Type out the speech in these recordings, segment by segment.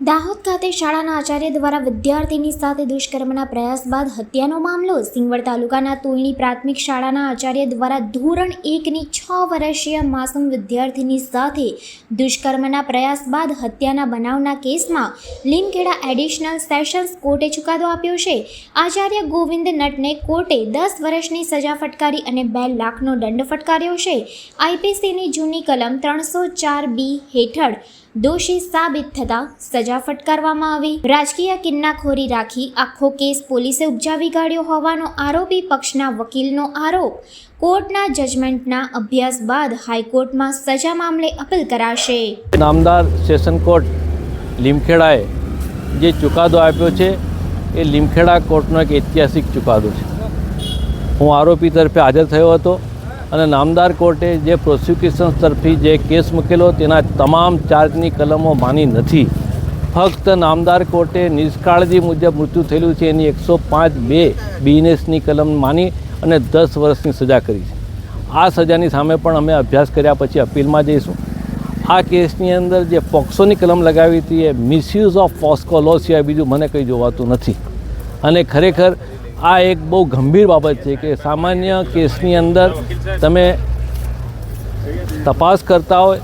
દાહોદ ખાતે શાળાના આચાર્ય દ્વારા વિદ્યાર્થીની સાથે દુષ્કર્મના પ્રયાસ બાદ હત્યાનો મામલો, સિંગવડ તાલુકાના તુલણી પ્રાથમિક શાળાના આચાર્ય દ્વારા ધોરણ એકની છ વર્ષીય માસૂમ વિદ્યાર્થીની સાથે દુષ્કર્મના પ્રયાસ બાદ હત્યાના બનાવના કેસમાં લીમખેડા એડિશનલ સેશન્સ કોર્ટે ચુકાદો આપ્યો છે. આચાર્ય ગોવિંદ નટને કોર્ટે દસ વર્ષની સજા ફટકારી અને બે લાખનો દંડ ફટકાર્યો છે. આઈપીસીની જૂની કલમ ત્રણસો ચાર બી હેઠળ દોષી સાબિત થતા સજા ફટકારવામાં આવી. રાજકીય કિન્નાખોરી રાખી આખો કેસ પોલીસે ઉપજાવી કાઢ્યો હોવાનો આરોપી પક્ષના વકીલનો આરોપ. કોર્ટના જજમેન્ટના અભ્યાસ બાદ હાઈકોર્ટમાં સજા મામલે અપીલ કરાશે. નામદાર સેશન કોર્ટ લીમખેડાએ જે ચુકાદો આપ્યો છે, એ લીમખેડા કોર્ટનો એક ઐતિહાસિક ચુકાદો છે. હું આરોપી તરફે હાજર થયો હતો. અને નામદાર કોર્ટે જે પ્રોસિક્યુશન તરફી જે કેસ મૂકેલો, તેના તમામ ચાર્જની કલમો માની નથી. ફક્ત નામદાર કોર્ટે નિષ્કાળજી મુજબ મૃત્યુ થયેલું છે, એની એકસો પાંચ બે બીએનએસની કલમ માની અને દસ વર્ષની સજા કરી છે. આ સજાની સામે પણ અમે અભ્યાસ કર્યા, પછી અપીલમાં જઈશું. આ કેસની અંદર જે પોક્સોની કલમ લગાવી હતી, એ મિસયુઝ ઓફ પોસ્કો લો સિવાય બીજું મને કંઈ જોવાતું નથી. અને ખરેખર આ એક બહુ ગંભીર બાબત છે કે સામાન્ય કેસની અંદર તમે તપાસ કરતા હોય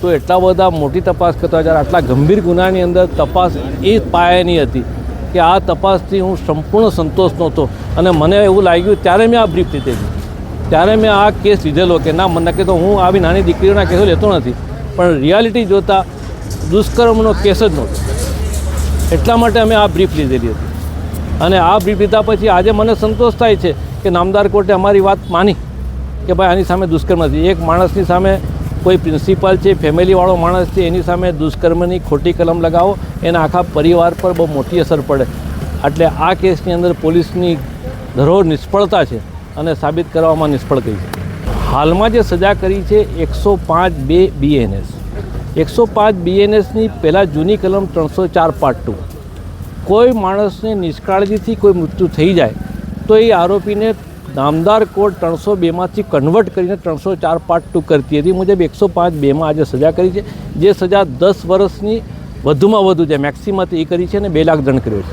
તો એટલા બધા મોટી તપાસ કરતા હોય, જ્યારે આટલા ગંભીર ગુનાની અંદર તપાસ એ પાયાની હતી કે આ તપાસથી હું સંપૂર્ણ સંતોષ નહોતો. અને મને એવું લાગ્યું, ત્યારે મેં આ બ્રીફ લીધેલી. ત્યારે મેં આ કેસ લીધેલો કે ના, મને કે તો હું આવી નાની દીકરીઓના કેસો લેતો નથી. પણ રિયાલિટી જોતાં દુષ્કર્મનો કેસ જ નહોતો. એટલા માટે અમે આ બ્રીફ લીધેલી હતી. અને આ બ્રીફ લીધા પછી આજે મને સંતોષ થાય છે કે નામદાર કોર્ટે અમારી વાત માની કે ભાઈ આની સામે દુષ્કર્મ નથી એક માણસની સામે કોઈ પ્રિન્સિપાલ છે ફેમિલીવાળો માણસ છે, એની સામે દુષ્કર્મની ખોટી કલમ લગાવો, એના આખા પરિવાર પર બહુ મોટી અસર પડે. એટલે આ કેસની અંદર પોલીસની ધરોહર નિષ્ફળતા છે અને સાબિત કરવામાં નિષ્ફળ ગઈ છે. હાલમાં જે સજા કરી છે એકસો પાંચ બે બીએનએસ એકસો પાંચ બીએનએસની પહેલાં જૂની કલમ ત્રણસો ચાર પાર્ટ ટુ કોઈ માણસને નિષ્કાળજીથી કોઈ મૃત્યુ થઈ જાય, તો એ આરોપીને નામદાર કોર્ટ ત્રણસો બેમાંથી કન્વર્ટ કરીને ત્રણસો ચાર પાર્ટ ટુ કરતી હતી. મુજબ એકસો પાંચ બેમાં આજે સજા કરી છે. જે સજા દસ વર્ષની વધુમાં વધુ જે મેક્સિમમ એ કરી છે અને બે લાખ દંડ કર્યો છે.